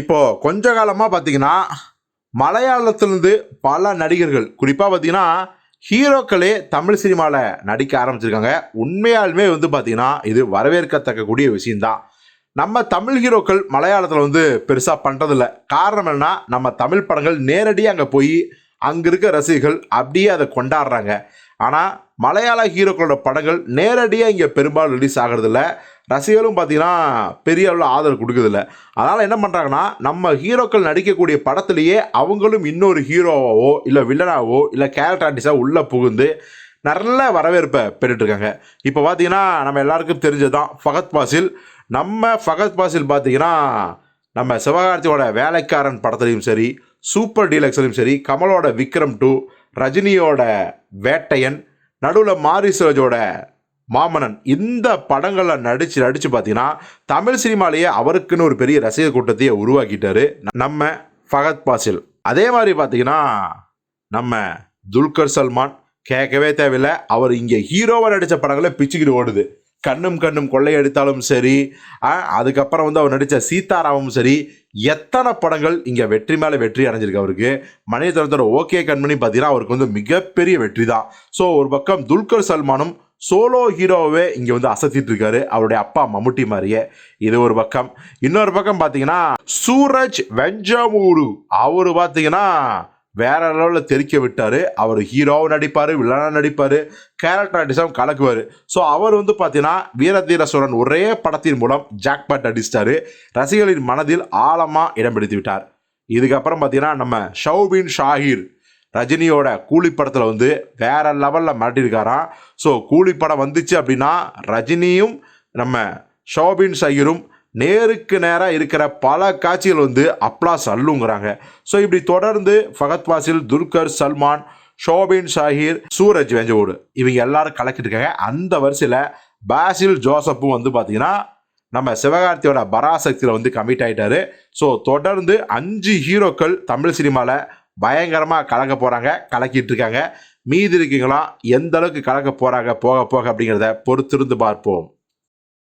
இப்போ கொஞ்ச காலமாக பார்த்தீங்கன்னா மலையாளத்திலிருந்து பல நடிகர்கள் குறிப்பாக பார்த்தீங்கன்னா ஹீரோக்களே தமிழ் சினிமாவில் நடிக்க ஆரம்பிச்சிருக்காங்க. உண்மையாலுமே வந்து பார்த்தீங்கன்னா இது வரவேற்கத்தக்கக்கூடிய விஷயந்தான் நம்ம தமிழ் ஹீரோக்கள் மலையாளத்தில் வந்து பெருசாக பண்ணுறதில்ல காரணம் என்னன்னா நம்ம தமிழ் படங்கள் நேரடியாக அங்கே போய் அங்கே இருக்க ரசிகர்கள் அப்படியே அதை கொண்டாடுறாங்க. ஆனால் மலையாள ஹீரோக்களோட படங்கள் நேரடியாக இங்கே பெரும்பாலும் ரிலீஸ் ஆகிறதில்ல. ரசிகர்களும் பார்த்தீங்கன்னா பெரிய அளவில் ஆதரவு கொடுக்குறதில்ல. அதனால் என்ன பண்ணுறாங்கன்னா நம்ம ஹீரோக்கள் நடிக்கக்கூடிய படத்துலேயே அவங்களும் இன்னொரு ஹீரோவாவோ இல்லை வில்லனாவோ இல்லை கேரக்டர் ஆர்டிஸ்டாக உள்ளே புகுந்து நல்ல வரவேற்பை பெற்றுட்ருக்காங்க இப்போ பார்த்தீங்கன்னா நம்ம எல்லாருக்கும் தெரிஞ்சது தான் ஃபகத் பாசில். நம்ம ஃபகத் பாசில் பார்த்தீங்கன்னா நம்ம சிவகார்த்தியோட வேலைக்காரன் படத்துலையும் சரி சூப்பர் டீலக்ஸ்லையும் சரி கமலோட விக்ரம் டூ ரஜினியோட வேட்டையன் நடுவில் மாரிசோஜோட மாமனன் இந்த படங்களில் நடித்து நடித்து பார்த்தீங்கன்னா தமிழ் சினிமாலேயே அவருக்குன்னு ஒரு பெரிய ரசிகர் கூட்டத்தையே உருவாக்கிட்டாரு நம்ம ஃபகத் பாசில். அதே மாதிரி பார்த்தீங்கன்னா நம்ம துல்கர் சல்மான் கேட்கவே தேவையில்லை. அவர் இங்கே ஹீரோவாக நடித்த படங்களை பிச்சுக்கிட்டு ஓடுது. கண்ணும் கண்ணும் கொள்ளையடித்தாலும் சரி அதுக்கப்புறம் வந்து அவர் நடித்த சீதாராமும் சரி எத்தனை படங்கள் இங்கே வெற்றி மேலே வெற்றி அடைஞ்சிருக்கு அவருக்கு. மணியத்தனத்தோட ஓகே கண்மணி பார்த்தீங்கன்னா அவருக்கு வந்து மிகப்பெரிய வெற்றி தான். ஸோ ஒரு பக்கம் துல்கர் சல்மானும் சோலோ ஹீரோவே இங்கே வந்து அசத்திட்டு இருக்காரு அவருடைய அப்பா மம்முட்டி மாதிரியே. இது ஒரு பக்கம். இன்னொரு பக்கம் பார்த்தீங்கன்னா சூரஜ் வெஞ்சமூரு அவர் பார்த்தீங்கன்னா வேற லெவலில் தெரிக்க விட்டார். அவர் ஹீரோவும் நடிப்பார் வில்லனாக நடிப்பார் கேரக்டர் ஆர்டிஸ்டாகவும் கலக்குவார். ஸோ அவர் வந்து பார்த்தீங்கன்னா வீரதீர சோழன் ஒரே படத்தின் மூலம் ஜாக்பாட் அடிச்சிட்டாரு ரசிகர்களின் மனதில் ஆழமாக இடம் பிடித்து விட்டார். இதுக்கப்புறம் பார்த்தீங்கன்னா நம்ம ஷௌபின் ஷாஹிர் ரஜினியோட கூலி படத்தில் வந்து வேற லெவலில் மாட்டியிருக்காராம் ஸோ கூலி படம் வந்துச்சு அப்படின்னா ரஜினியும் நம்ம ஷோபின் ஷாஹிரும் நேருக்கு நேராக இருக்கிற பல காட்சிகள் வந்து அப்ளாஸ் சல்லுங்கிறாங்க. ஸோ இப்படி தொடர்ந்து ஃபகத் வாசில் துல்கர் சல்மான் ஷோபின் ஷாஹிர் சூரஜ் வெஞ்சவோடு இவங்க எல்லாரும் கலக்கிட்டு இருக்காங்க அந்த வரிசையில் பாசில் ஜோசப்பும் வந்து பார்த்தீங்கன்னா நம்ம சிவகார்த்தியோட பராசக்தியில் வந்து கமிட் ஆகிட்டாரு ஸோ தொடர்ந்து அஞ்சு ஹீரோக்கள் தமிழ் சினிமாவில் பயங்கரமாக கலக்க போகிறாங்க கலக்கிட்டு இருக்காங்க மீதி இருக்கீங்களா எந்த அளவுக்கு கலக்க போகிறாங்க போக போக அப்படிங்கிறத பொறுத்திருந்து பார்ப்போம்.